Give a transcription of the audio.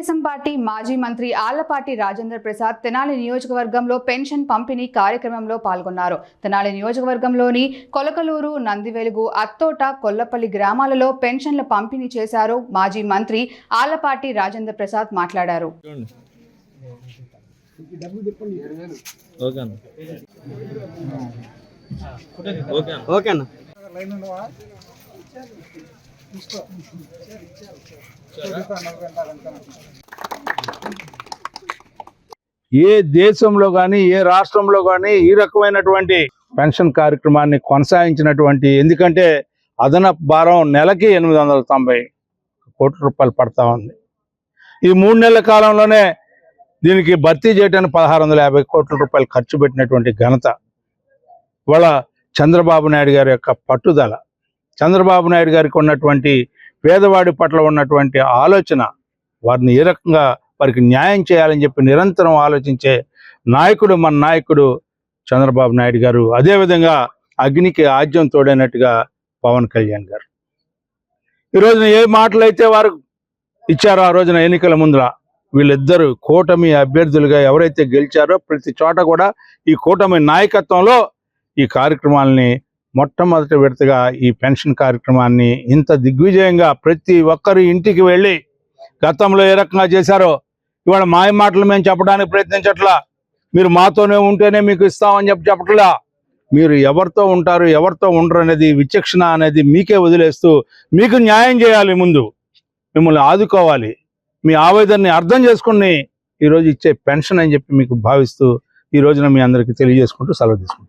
Telugu Desam party మాజీ మంత్రి ఆళ్ళపాటి రాజేంద్ర ప్రసాద్ తెనాలి నియోజకవర్గంలో పెన్షన్ పంపిణీ కార్యక్రమంలో పాల్గొన్నారు. తెనాలి నియోజకవర్గంలోని కొలకలూరు నందివెలుగు అత్తోట కొల్లపల్లి గ్రామాలలో పెన్షన్ల పంపిణీ చేశారు మాజీ మంత్రి ఆళ్ళపాటి రాజేంద్ర ప్రసాద్ మాట్లాడారు. ఓకే ఏ దేశంలో కానీ ఏ రాష్ట్రంలో కానీ ఈ రకమైనటువంటి పెన్షన్ కార్యక్రమాన్ని కొనసాగించినటువంటి ఎందుకంటే అదనపు భారం నెలకి ఎనిమిది వందల తొంభై కోట్ల రూపాయలు పడతా ఉంది. ఈ మూడు నెలల కాలంలోనే దీనికి భర్తీ చేయడానికి పదహారు వందల యాభై కోట్ల రూపాయలు ఖర్చు పెట్టినటువంటి ఘనత ఇవాళ చంద్రబాబు నాయుడు గారి యొక్క పట్టుదల. చంద్రబాబు నాయుడు గారికి ఉన్నటువంటి పేదవాడి పట్ల ఉన్నటువంటి ఆలోచన వారిని ఏ రకంగా వారికి న్యాయం చేయాలని చెప్పి నిరంతరం ఆలోచించే నాయకుడు మన నాయకుడు చంద్రబాబు నాయుడు గారు. అదేవిధంగా అగ్నికి ఆజ్యం తోడైనట్టుగా పవన్ కళ్యాణ్ గారు. ఈ రోజున ఏ మాటలు అయితే వారు ఇచ్చారో ఆ రోజున ఎన్నికల ముందర వీళ్ళిద్దరూ కూటమి అభ్యర్థులుగా ఎవరైతే గెలిచారో ప్రతి చోట కూడా ఈ కూటమి నాయకత్వంలో ఈ కార్యక్రమాలని మొట్టమొదటి విడతగా ఈ పెన్షన్ కార్యక్రమాన్ని ఇంత దిగ్విజయంగా ప్రతి ఒక్కరు ఇంటికి వెళ్ళి గతంలో ఏ రకంగా చేశారో ఇవాళ మాయ మాటలు మేము చెప్పడానికి ప్రయత్నించట్లా. మీరు మాతోనే ఉంటేనే మీకు ఇస్తామని చెప్పి చెప్పట్లా. మీరు ఎవరితో ఉంటారు ఎవరితో ఉండరు అనేది విచక్షణ అనేది మీకే వదిలేస్తూ మీకు న్యాయం చేయాలి ముందు. మిమ్మల్ని ఆదుకోవాలి. మీ ఆవేదనని అర్థం చేసుకుని ఈరోజు ఇచ్చే పెన్షన్ అని చెప్పి మీకు భావిస్తూ ఈ రోజున మీ అందరికీ తెలియజేసుకుంటూ సెలవు తీసుకుంటాం